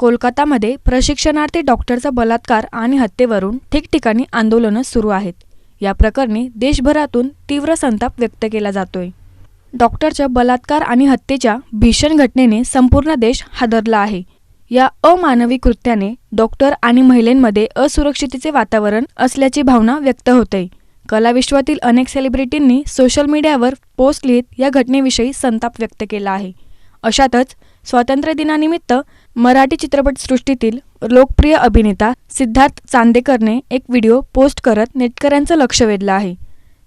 कोलकातामध्ये प्रशिक्षणार्थी डॉक्टरचा बलात्कार आणि हत्येवरून ठिकठिकाणी आंदोलनं सुरू आहेत. या प्रकरणी देशभरातून तीव्र संताप व्यक्त केला जातोय. डॉक्टरच्या बलात्कार आणि हत्येच्या भीषण घटनेने संपूर्ण देश हादरला आहे. या अमानवी कृत्याने डॉक्टर आणि महिलांमध्ये असुरक्षितेचे वातावरण असल्याची भावना व्यक्त होते. कलाविश्वातील अनेक सेलिब्रिटींनी सोशल मीडियावर पोस्ट लिहित या घटनेविषयी संताप व्यक्त केला आहे. अशातच स्वातंत्र्य दिनानिमित्त मराठी चित्रपटसृष्टीतील लोकप्रिय अभिनेता सिद्धार्थ चांदेकरने एक व्हिडिओ पोस्ट करत नेटकऱ्यांचं लक्ष वेधलं आहे.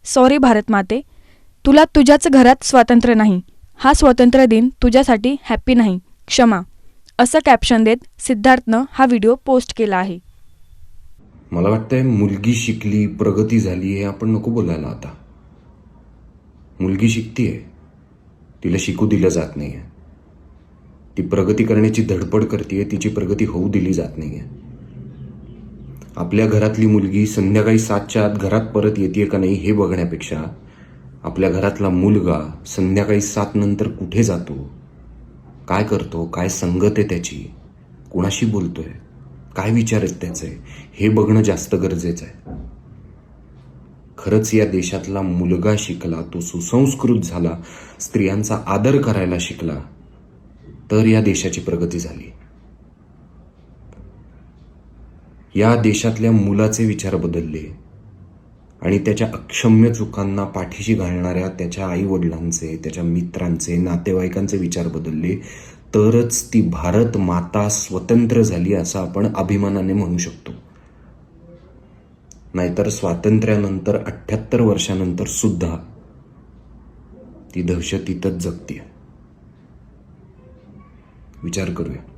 सॉरी भारत माते तुला तुझ्याच घरात स्वातंत्र्य नाही. हा स्वातंत्र्य दिन तुझ्यासाठी हॅप्पी नाही. क्षमा. असं कॅप्शन देत सिद्धार्थनं हा व्हिडिओ पोस्ट केला आहे. मला वाटतंय मुलगी शिकली प्रगती झाली हे आपण नको बोलायला आता. मुलगी शिकतीये. तिला शिकू दिलं जात नाहीये. ती प्रगती करण्याची धडपड करते तिची प्रगती होऊ दिली जात नाहीये. आपल्या घरातली मुलगी संध्याकाळी सातच्या आत घरात परत येते का नाही हे बघण्यापेक्षा आपल्या घरातला मुलगा संध्याकाळी सात नंतर कुठे जातो? काय करतो? काय संगत आहे त्याची? कुणाशी बोलतोय? काय विचार आहेत त्याचे? हे बघणं जास्त गरजेचं आहे. खरंच या देशातला मुलगा शिकला तो सुसंस्कृत झाला स्त्रियांचा आदर करायला शिकला तर या देशाची प्रगती झाली. या देशातल्या मुलाचे विचार बदलले आणि त्याच्या अक्षम्य चुकांना पाठीशी घालणाऱ्या त्याच्या आई वडिलांचे त्याच्या मित्रांचे नातेवाईकांचे विचार बदलले तरच ती भारत माता स्वतंत्र झाली असं आपण अभिमानाने म्हणू शकतो. नाहीतर स्वातंत्र्यानंतर अठ्ठ्याहत्तर वर्षानंतर सुद्धा ती दहशतीतच जगते विचार करूया.